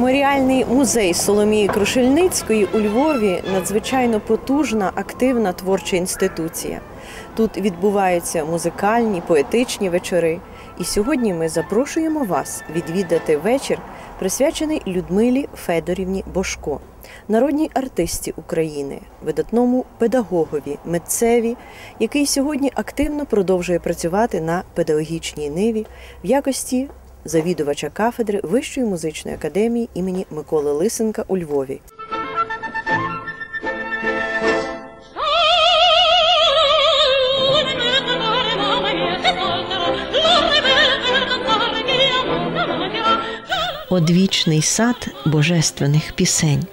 Меморіальний музей Соломії Крушельницької у Львові надзвичайно потужна, активна творча інституція. Тут відбуваються музикальні, поетичні вечори. І сьогодні ми запрошуємо вас відвідати вечір, присвячений Людмилі Федорівні Бошко, народній артисті України, видатному педагогові, митцеві, який сьогодні активно продовжує працювати на педагогічній ниві в якості завідувача кафедри Вищої музичної академії імені Миколи Лисенка у Львові. Одвічний сад божественних пісень.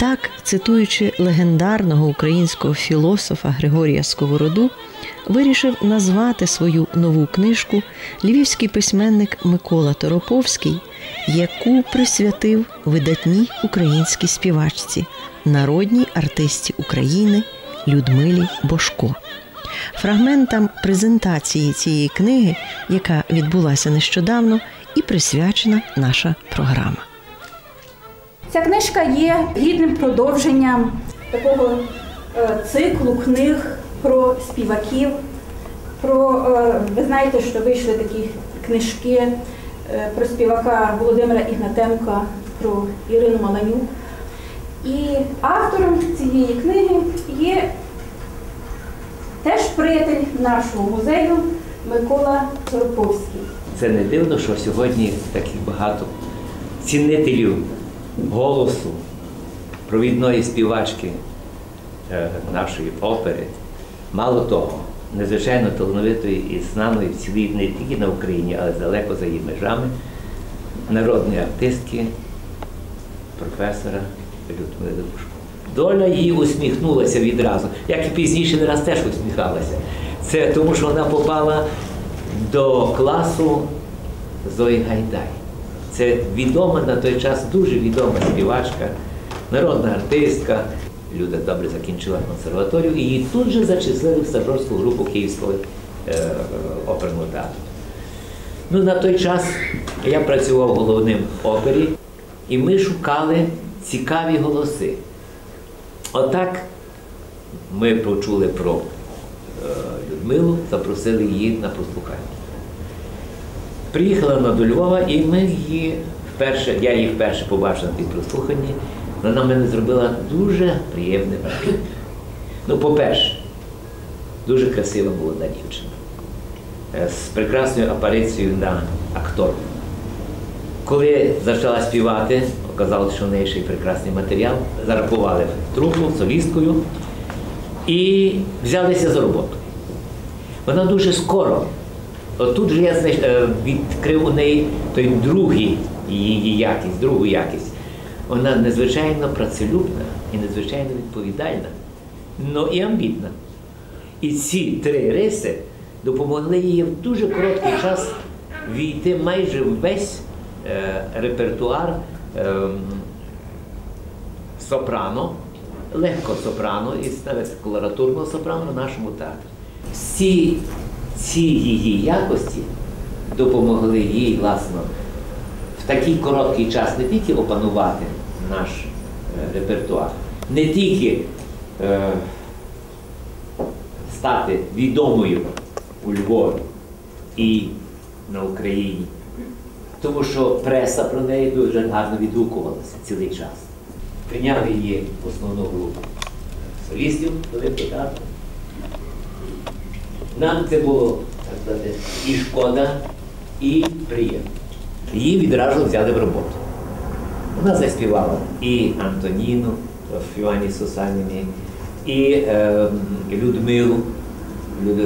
Так, цитуючи легендарного українського філософа Григорія Сковороду, вирішив назвати свою нову книжку львівський письменник Микола Тороповський, яку присвятив видатній українській співачці, народній артисті України Людмилі Бошко. Фрагментам презентації цієї книги, яка відбулася нещодавно, і присвячена наша програма. Ця книжка є гідним продовженням такого е, циклу книг про співаків. Про, е, ви знаєте, що вийшли такі книжки е, про співака Володимира Ігнатенка, про Ірину Маланюк. І автором цієї книги є теж приятель нашого музею Микола Сороповський. Це не дивно, що сьогодні таких багато цінителів голосу, провідної співачки е, нашої опери. Мало того, незвичайно талановитої і знаної в цілій не тільки на Україні, але далеко за її межами, народної артистки, професора Людмили Бушко. Доля їй усміхнулася відразу, як і пізніше не раз теж усміхалася. Це тому, що вона попала до класу Зої Гайдай. Це відома на той час дуже відома співачка, народна артистка. Люда добре закінчила консерваторію і її тут же зачислили в стажерську групу Київського е, оперного театру. Ну, на той час я працював головним опері, і ми шукали цікаві голоси. Отак ми почули про е, Людмилу, запросили її на прослухання. Приїхала вона до Львова, і ми її вперше, я її вперше побачив на тій прослуханні. Вона мене зробила дуже приємне враження. Ну, по-перше, дуже красива молода дівчина е, з прекрасною апарицією на акторку. Коли почала співати, оказалось, що в неї ще й прекрасний матеріал, зарахували трупу солісткою і взялися за роботу. Вона дуже скоро. Отут же я е, відкрив у неї той другий її якість, другу якість. Вона надзвичайно працелюбна і надзвичайно відповідальна, але і амбітна. І ці три риси допомогли їй в дуже короткий час війти майже весь е, репертуар е, сопрано, легко сопрано і навіть колоратурного сопрано в нашому театрі. Всі ці її якості допомогли їй, власно, такий короткий час не тільки опанувати наш е, репертуар, не тільки е, стати відомою у Львові і на Україні, тому що преса про неї дуже гарно відгукувалася цілий час. Прийняли її в основну групу солістів Великого театру. Нам це було так сказати, і шкода, і приємно. Її відразу взяли в роботу. Вона заспівала і Антоніну в Івані Сусаніні, і е, Людмилу,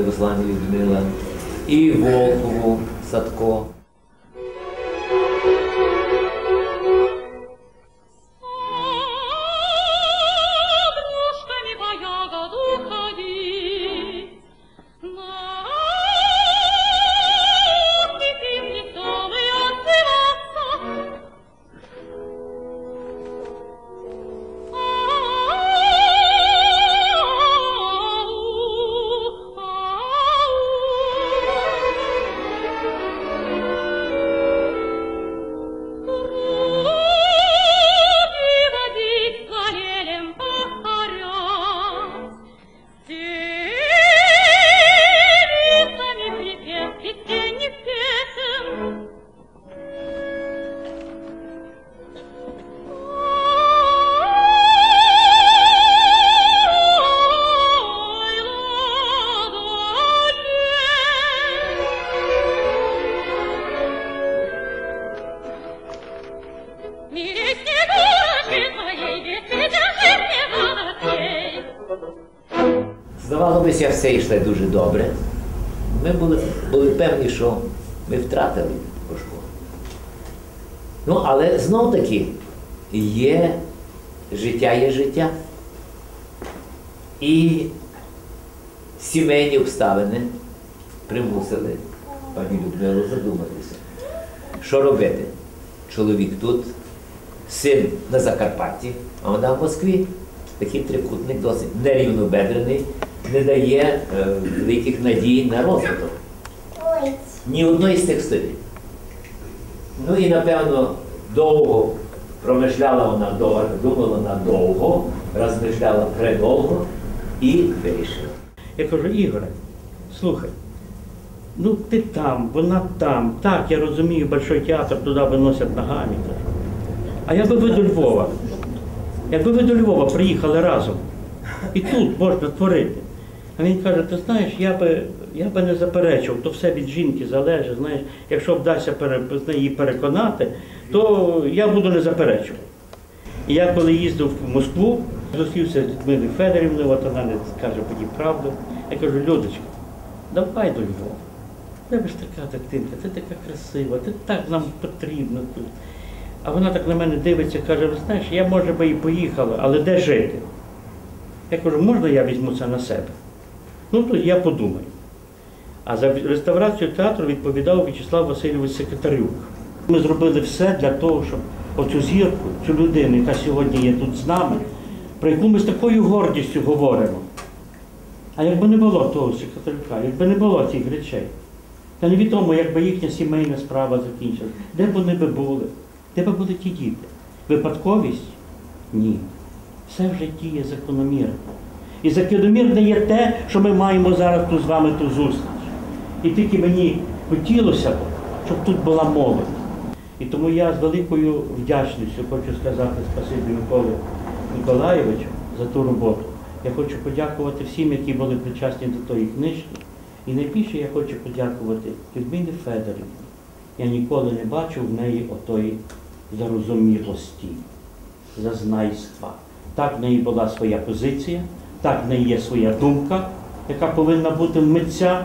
Руслані Людмила, і Волкову Садко. Все йшло дуже добре. Ми були, були певні, що ми втратили Бошко. Ну, але знов таки є життя є життя. І сімейні обставини примусили пані Людмилу задуматися. Що робити? Чоловік тут, син на Закарпатті, а вона в Москві. Такий трикутник досить нерівнобедрений, не дає великих надій на розвиток. Ні одної з цих сторін. Ну і напевно довго промишляла вона довго, думала вона довго, розмишляла предовго і вирішила. Я кажу, Ігоре, слухай, ну ти там, вона там. Так, я розумію, Большой театр туди виносять ногами. А якби ви до Львова, якби ви до Львова приїхали разом, і тут можна творити. А він каже, ти знаєш, я би, я би не заперечував, то все від жінки залежить. Знаєш, якщо вдасться її переконати, то я буду не заперечувати. І я коли їздив в Москву, зустрівся з Людмилою Федорівною, от вона не скаже мені правду. Я кажу, Людочка, давай до Львова. Ти ж така дитинка, ти така красива, ти так нам потрібно тут. А вона так на мене дивиться, каже, ви знаєш, я може би і поїхала, але де жити? Я кажу, можна я візьму це на себе? Ну, то я подумаю. А за реставрацію театру відповідав В'ячеслав Васильович Секретарюк. Ми зробили все для того, щоб оцю зірку, цю людину, яка сьогодні є тут з нами, про яку ми з такою гордістю говоримо. А якби не було того секретарюка, якби не було цих речей, та невідомо, якби їхня сімейна справа закінчилась, де б вони би були, де б були ті діти? Випадковість? Ні. Все в житті є закономірне. І закономірне є те, що ми маємо зараз тут з вами ту зустріч. І тільки мені хотілося б, щоб тут була молодь. І тому я з великою вдячністю хочу сказати спасибі Миколі Миколаєвичу за ту роботу. Я хочу подякувати всім, які були причасні до тої книжки. І найбільше я хочу подякувати Людмилі Федорівні. Я ніколи не бачив в неї отої зарозумілості, зазнайства. Так в неї була своя позиція, так в неї є своя думка, яка повинна бути митця,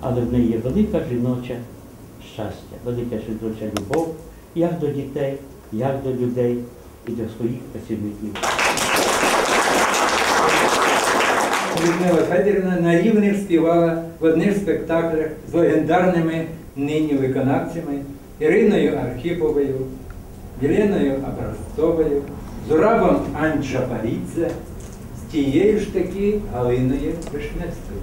але в неї є велика жіноче щастя, велика жіноча любов як до дітей, як до людей і до своїх працівників. Людмила Федорівна на рівних співала в одних спектаклях з легендарними нині виконавцями Іриною Архіповою, Єленою Образцовою, Зурабом Анджапарідзе, тією ж таки Галиною Вишневською.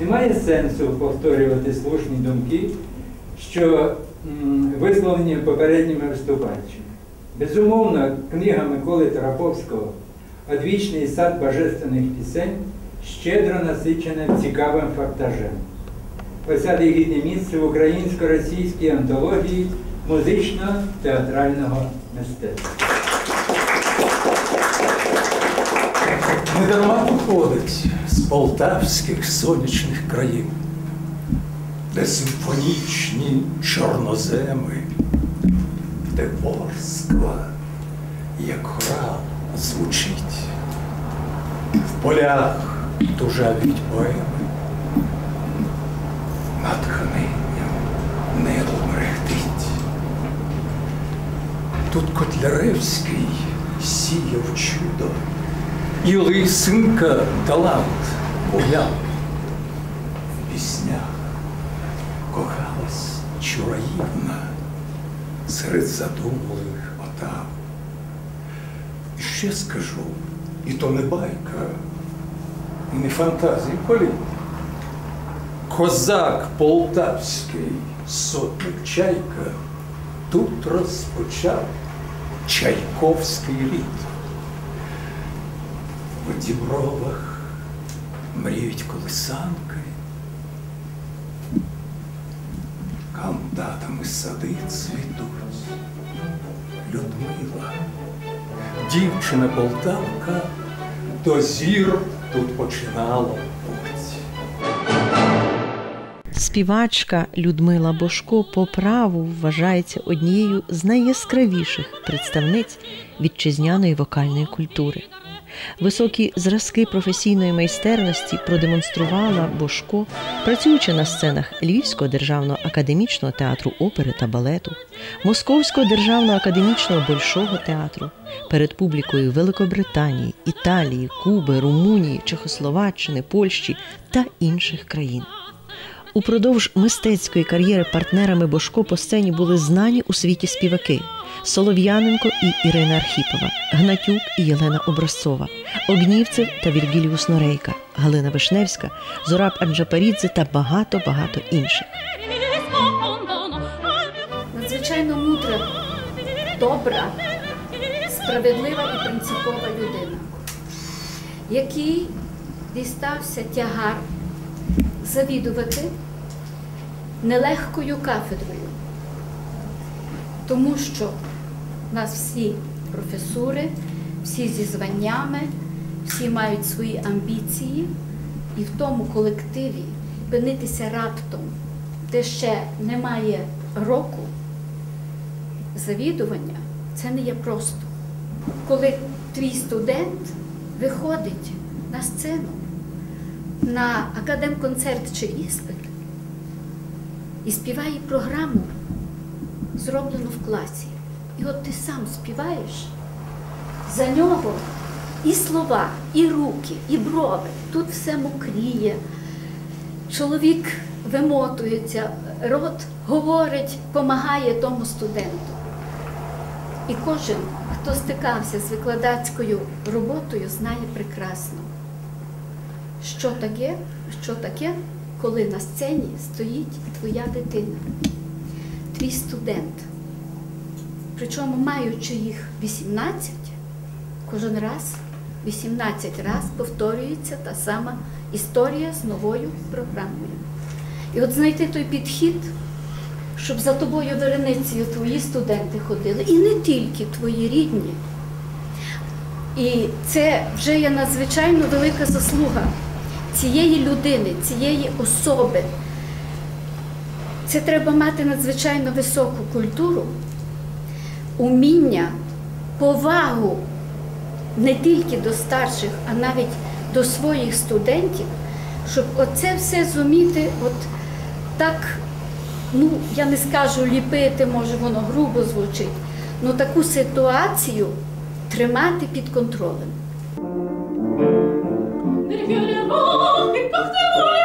Немає сенсу повторювати слушні думки, що висловлені попередніми виступаючими. Безумовно, книга Миколи Тараповського Одвічний сад божественних пісень щедро насичена цікавим фактажем. Посяде гідне місце в українсько-російській антології музично-театрального мистецтва. Недарма походить з полтавських сонячних країн, де симфонічні чорноземи, де Ворскла, як хорал, звучить. В полях тужавіть поеми, натхненням небо мерехтить. Тут Котляревський сіяв чудо, і лисинка талант буяв. В піснях кохалась чураївна серед задумливих отав. І ще скажу, і то не байка, і не фантазії політ. Козак полтавський, сотник чайка, тут розпочав чайковський рід. Дібровах мріють колисанки, кандатами сади цвітуть. Людмила, дівчина Полтавка, до зір тут починала. Співачка Людмила Бошко по праву вважається однією з найяскравіших представниць вітчизняної вокальної культури. Високі зразки професійної майстерності продемонструвала Бошко, працюючи на сценах Львівського державного академічного театру опери та балету, Московського державного академічного большого театру перед публікою Великобританії, Італії, Куби, Румунії, Чехословаччини, Польщі та інших країн. Упродовж мистецької кар'єри партнерами Бошко по сцені були знані у світі співаки Солов'яненко і Ірина Архіпова, Гнатюк і Єлена Образцова, Огнівцев та Віргіліус Норейка, Галина Вишневська, Зораб Анджапарідзе та багато багато інших. надзвичайно мудра, добра, справедлива і принципова людина, який дістався тягар завідувати нелегкою кафедрою, тому що в нас всі професури, всі зі званнями, всі мають свої амбіції, і в тому колективі опинитися раптом, де ще немає року завідування, це не є просто. Коли твій студент виходить на сцену, на академконцерт чи іспит і співає програму, зроблену в класі. І от ти сам співаєш, за нього і слова, і руки, і брови. Тут все мокріє. Чоловік вимотується, рот говорить, допомагає тому студенту. І кожен, хто стикався з викладацькою роботою, знає прекрасно, що таке, що таке, коли на сцені стоїть твоя дитина, твій студент. Причому, маючи їх 18, кожен раз, 18 раз повторюється та сама історія з новою програмою. І от знайти той підхід, щоб за тобою вереницею твої студенти ходили, і не тільки твої рідні. І це вже є надзвичайно велика заслуга цієї людини, цієї особи. Це треба мати надзвичайно високу культуру, уміння, повагу не тільки до старших, а навіть до своїх студентів, щоб оце все зуміти, от так, ну я не скажу ліпити, може воно грубо звучить, але таку ситуацію тримати під контролем. Votre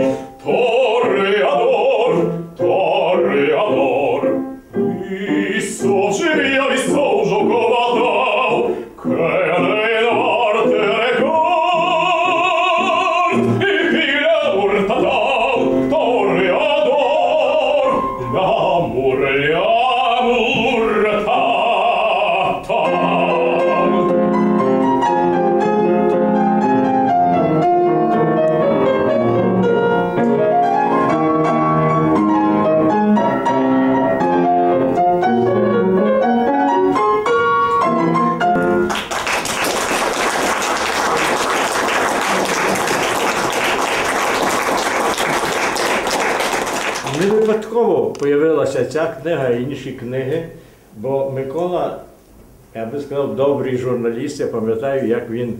「と」з'явилася ця книга і інші книги, бо Микола, я би сказав, добрий журналіст. Я пам'ятаю, як він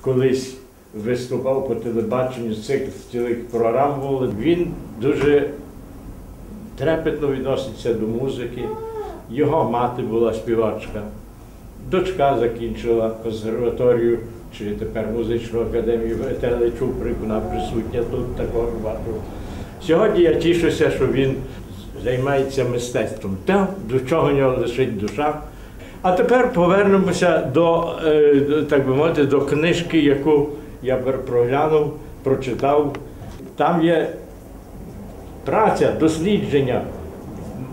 колись виступав по телебаченню, цикл цілих програм було. Він дуже трепетно відноситься до музики. Його мати була співачка. Дочка закінчила консерваторію чи тепер музичну академію Етели Чуприк, вона присутня тут також бачу. Сьогодні я тішуся, що він займається мистецтвом, те, до чого в нього лишить душа. А тепер повернемося до, е, так би мовити, до книжки, яку я проглянув, прочитав. Там є праця, дослідження.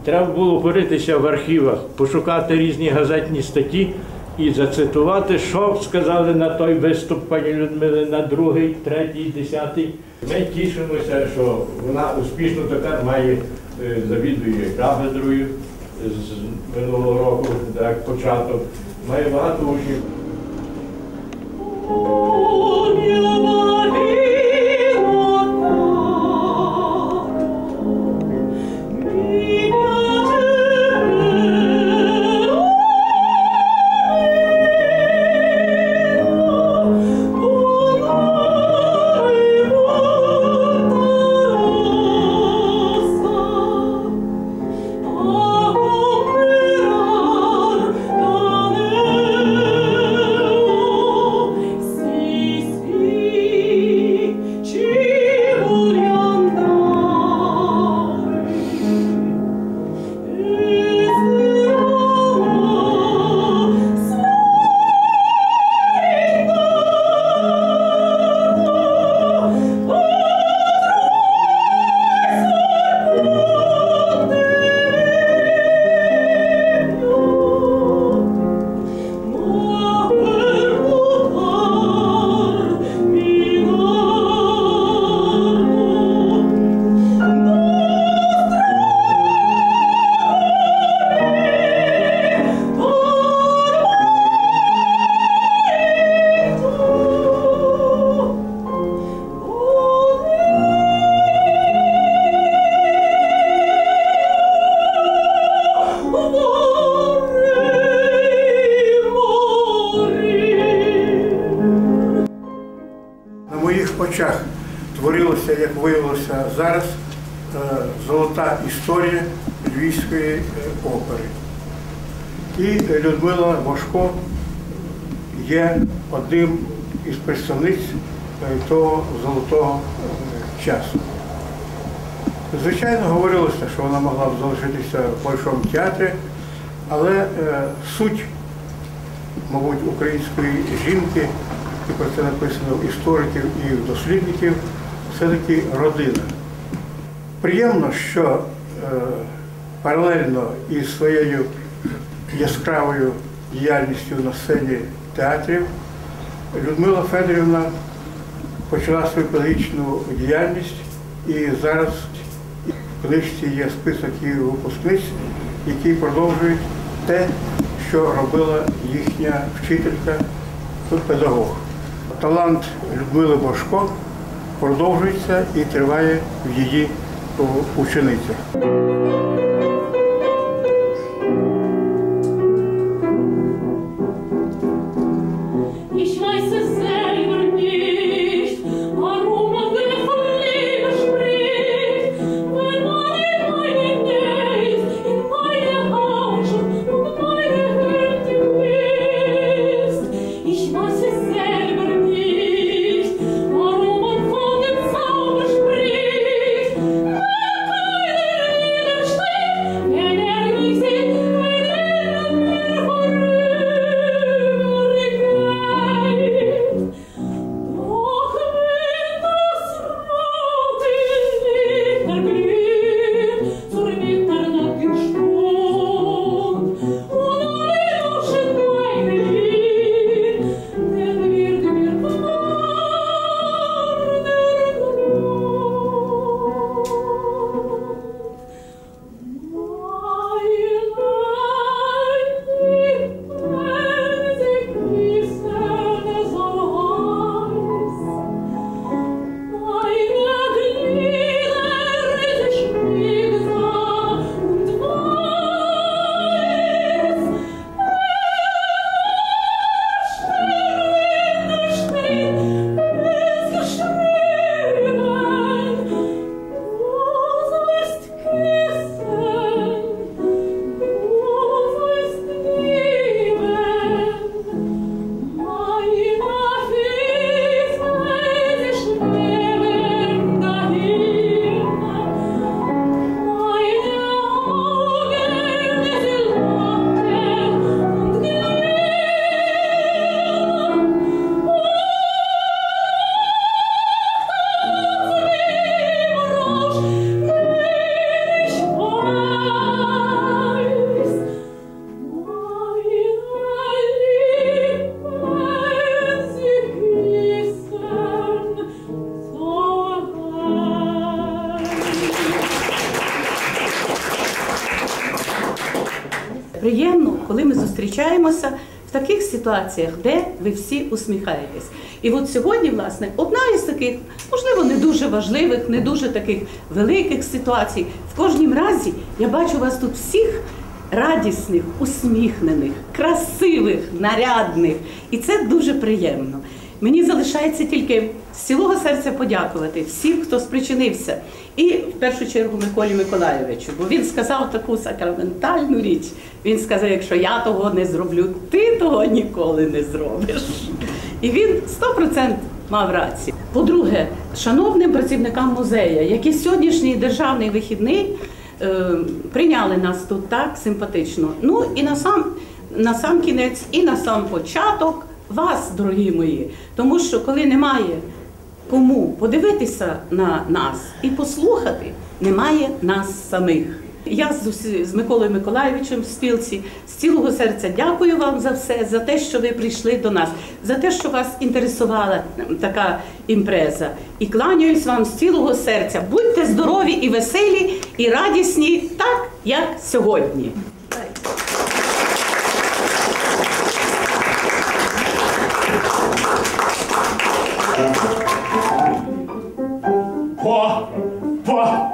Треба було поритися в архівах, пошукати різні газетні статті і зацитувати, що сказали на той виступ пані Людмили, на другий, третій, десятий. Ми тішимося, що вона успішно тепер має завідує кафедрою з минулого року, так, початок. Має багато учнів. Зараз, е, золота історія Львівської е, опери. І Людмила Бошко є одним із представниць е, того золотого часу. Звичайно, говорилося, що вона могла б залишитися в Большому театрі, але суть мабуть, української жінки, і про це написано в істориків і в дослідників, все-таки родина. Приємно, що е, паралельно із своєю яскравою діяльністю на сцені театрів Людмила Федорівна почала свою педагогічну діяльність і зараз в книжці є список її випускниць, які продовжують те, що робила їхня вчителька, педагог. Талант Людмили Бошко продовжується і триває в її तो पूछे नहीं चाहिए зустрічаємося в таких ситуаціях, де ви всі усміхаєтесь. І от сьогодні, власне, одна із таких, можливо, не дуже важливих, не дуже таких великих ситуацій. В кожнім разі я бачу вас тут всіх радісних, усміхнених, красивих, нарядних. І це дуже приємно. Мені залишається тільки з цілого серця подякувати всім, хто спричинився. І в першу чергу Миколі Миколайовичу, бо він сказав таку сакраментальну річ. Він сказав: якщо я того не зроблю, ти того ніколи не зробиш. І він 100% мав рацію. По-друге, шановним працівникам музею, які сьогоднішній державний вихідний е, прийняли нас тут так симпатично. Ну і на сам, на сам кінець, і на сам початок вас, дорогі мої. Тому що коли немає кому подивитися на нас і послухати, немає нас самих. Я з, з Миколою Миколайовичем в спілці з цілого серця дякую вам за все, за те, що ви прийшли до нас, за те, що вас інтересувала така імпреза. І кланяюсь вам з цілого серця. Будьте здорові і веселі, і радісні, так як сьогодні. Па,